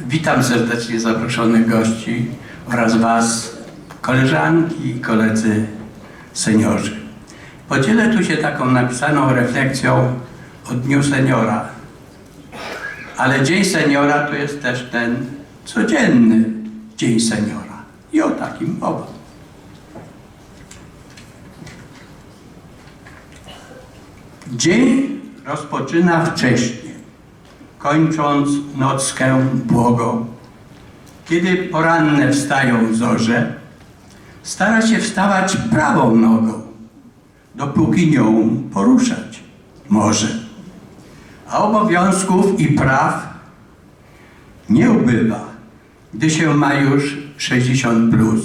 Witam serdecznie zaproszonych gości oraz Was, koleżanki i koledzy seniorzy. Podzielę tu się taką napisaną refleksją o Dniu Seniora. Ale Dzień Seniora to jest też ten codzienny Dzień Seniora. I o takim mowa. Dzień rozpoczyna wcześnie, kończąc nockę błogą. Kiedy poranne wstają zorze, stara się wstawać prawą nogą, dopóki nią poruszać może. A obowiązków i praw nie ubywa, gdy się ma już 60 plus.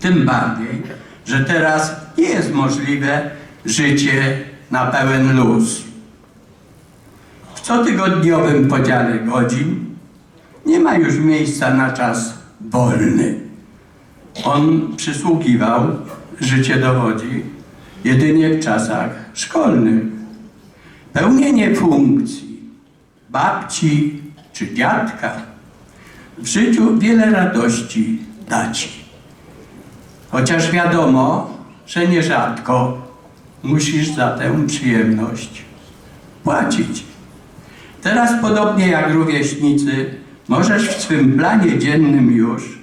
Tym bardziej, że teraz nie jest możliwe życie na pełen luz. Cotygodniowym podziale godzin nie ma już miejsca na czas wolny. On przysługiwał, życie dowodzi, jedynie w czasach szkolnych. Pełnienie funkcji babci czy dziadka w życiu wiele radości da ci. Chociaż wiadomo, że nierzadko musisz za tę przyjemność płacić. Teraz, podobnie jak rówieśnicy, możesz w swym planie dziennym już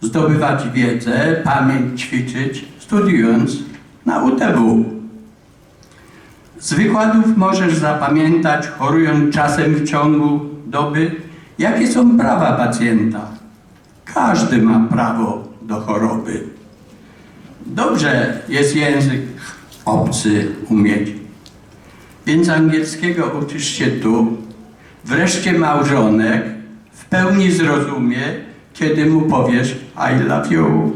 zdobywać wiedzę, pamięć ćwiczyć, studiując na UTW. Z wykładów możesz zapamiętać, chorując czasem w ciągu doby, jakie są prawa pacjenta. Każdy ma prawo do choroby. Dobrze jest język obcy umieć. Więc angielskiego uczysz się tu. Wreszcie małżonek w pełni zrozumie, kiedy mu powiesz I love you.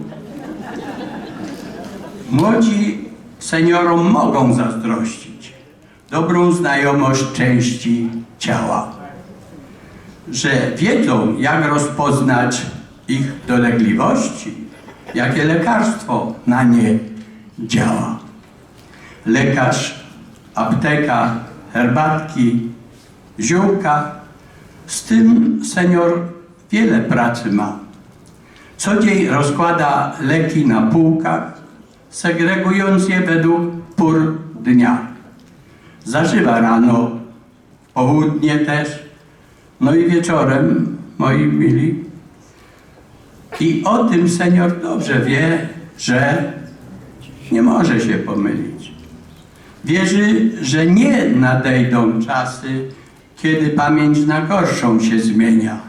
Młodzi seniorom mogą zazdrościć dobrą znajomość części ciała, że wiedzą, jak rozpoznać ich dolegliwości, jakie lekarstwo na nie działa. Lekarz, apteka, herbatki, ziółka. Z tym senior wiele pracy ma. Co dzień rozkłada leki na półkach, segregując je według pór dnia. Zażywa rano, południe też, no i wieczorem, moi mili. I o tym senior dobrze wie, że nie może się pomylić. Wierzy, że nie nadejdą czasy, kiedy pamięć na gorszą się zmienia.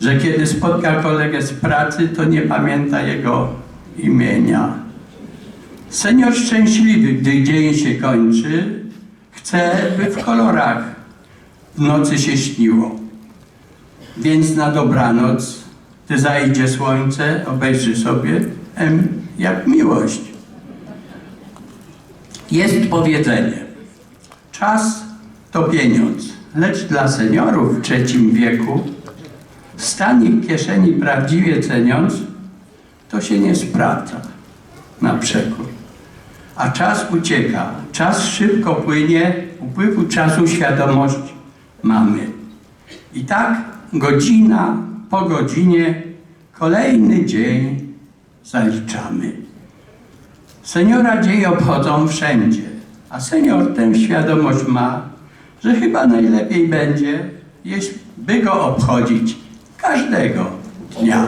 Że kiedy spotka kolegę z pracy, to nie pamięta jego imienia. Senior szczęśliwy, gdy dzień się kończy, chce, by w kolorach w nocy się śniło. Więc na dobranoc, gdy zajdzie słońce, obejrzy sobie em, jak miłość. Jest powiedzenie. Czas to pieniądz, lecz dla seniorów w trzecim wieku stan ich kieszeni prawdziwie ceniąc, to się nie sprawdza na przekór. A czas ucieka, czas szybko płynie, upływu czasu świadomość mamy. I tak godzina po godzinie kolejny dzień zaliczamy. Seniora dzień obchodzą wszędzie, a senior tę świadomość ma, że chyba najlepiej będzie, jeśli by go obchodzić każdego dnia.